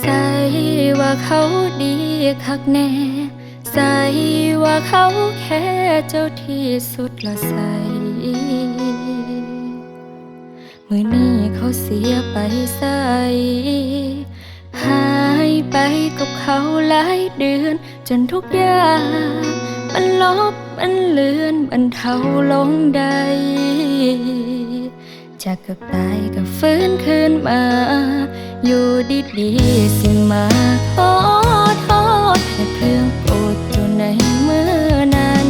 ใส่ว่าเขาดีคักแน่ ใส่ว่าเขาแค่เจ้าที่สุดละใสมือนี้เขาเสียไปใส่หายไปกับเขาหลายเดือน จนทุกอย่างมันลบมันเลือนมันเท่าลงได้จากกับตายกับฟื้นคืนมา อยู่ดีๆสิมาขอโทษให้เพื่องโปรดอยู่ในเมื่อนั้น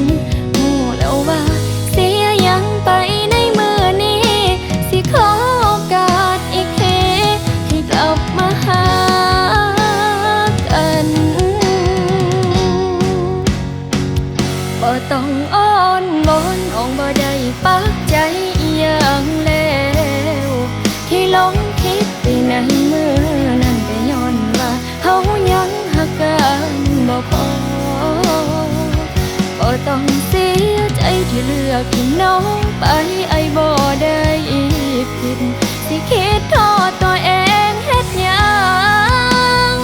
มูแล้วว่า เสียยังไปในเมื่อนี้ สิขอโอกาสอีกทีให้กลับมาหากันบ่ต้องอ้อนวอนอองบ่ได้ปักใจอหย่างแล้วที่หลง คิดไปในเมื่อนั้นก็ย้อนว่าเฮายังหักกันบ่พอบ่ต้องเสียใจที่เลือกที่น้องไปไอ้บ่ได้ผิดสิคิดโทษตัวเองเฮ็ดหยัง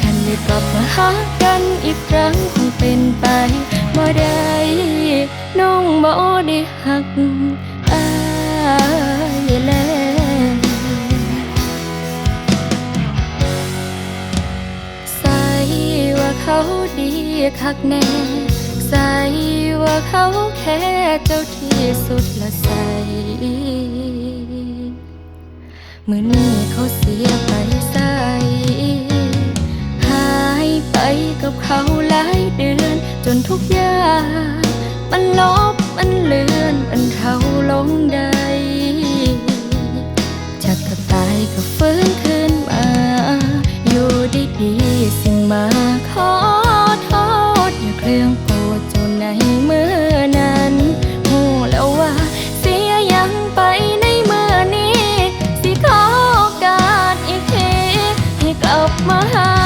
คันได้กลับมาหากันอีกครั้งคงเป็นไปบ่ได้น้องบ่ได้หักอ เขาดีคักแน่ใส่ว่าเขาแค่เจ้าที่สุดละใสมือนี้เขาเสียไปใส่หายไปกับเขาหลายเดือน จนทุกอย่างมันลบมันเลือนมันเท่าลงได้จากกับตายก็ฟื้นขึ้นมา อยู่ดีๆสิ่งมา ลั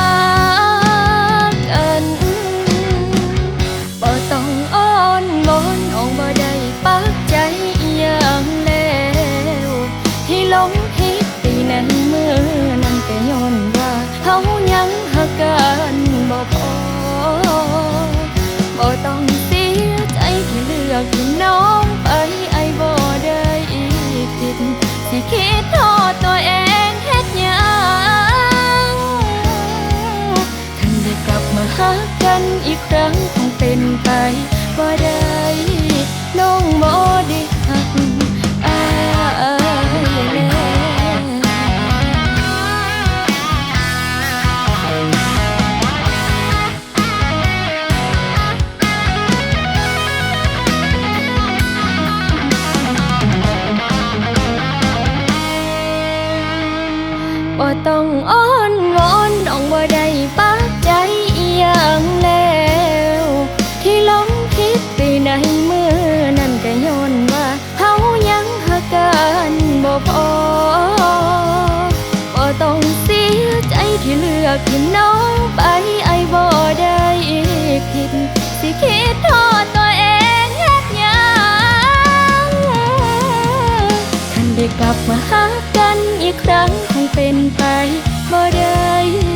เป็นไปบ่ได้น้องบ่ได้หักอายแล้วบ่ต้องอ้อ กที่น้องไปไอบ่ได้ผิด สิคิดโทษตัวเองเฮ็ดหยังคันได้กลับมาหากันอีกครั้งคงเป็นไปบ่ได้